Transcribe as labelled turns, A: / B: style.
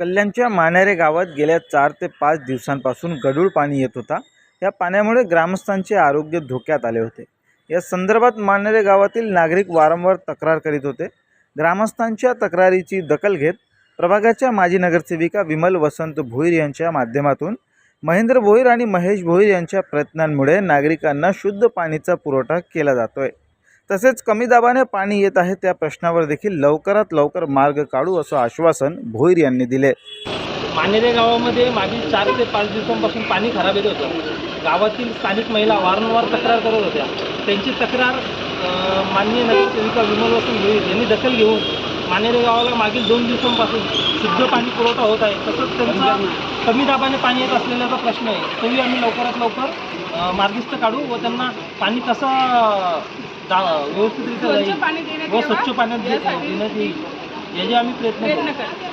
A: कल्याणच्या मानेरे गावात गेल्या चार ते पाच दिवसांपासून गढूळ पाणी येत होता. या पाण्यामुळे ग्रामस्थांचे आरोग्य धोक्यात आले होते. या संदर्भात मानेरे गावातील नागरिक वारंवार तक्रार करीत होते. ग्रामस्थांच्या तक्रारीची दखल घेत प्रभागाच्या माजी नगरसेविका विमल वसंत भोईर यांच्या माध्यमातून महेंद्र भोईर आणि महेश भोईर यांच्या प्रयत्नांमुळे नागरिकांना शुद्ध पाणीचा पुरवठा केला जातोय. तसेच कमी दाबाने पाणी येत आहे त्या प्रश्नावर देखील लवकरात लवकर मार्ग काढू असं आश्वासन भोईर यांनी दिले.
B: मानेरे गावामध्ये मागील चार ते पाच दिवसांपासून पाणी खराब येत होतं. गावातील स्थानिक महिला वारंवार तक्रार करत होत्या. त्यांची तक्रार अ, माननीय नगरसेविका विमल वसंत भोईर यांनी दखल घेऊन मानेरे गावाला मागील दोन दिवसांपासून शुद्ध पाणी पुरवठा होत आहे. तसंच त्यांचा कमी दाबाने पाणी येत असलेला प्रश्न आहे तोही आम्ही लवकरात लवकर मार्गिस्त काढू व त्यांना पाणी कसं दा व्यवस्थितरित्या जाईल व स्वच्छ पाण्यात देण्यात येईल याचे आम्ही
C: प्रयत्न
B: करू.
C: करते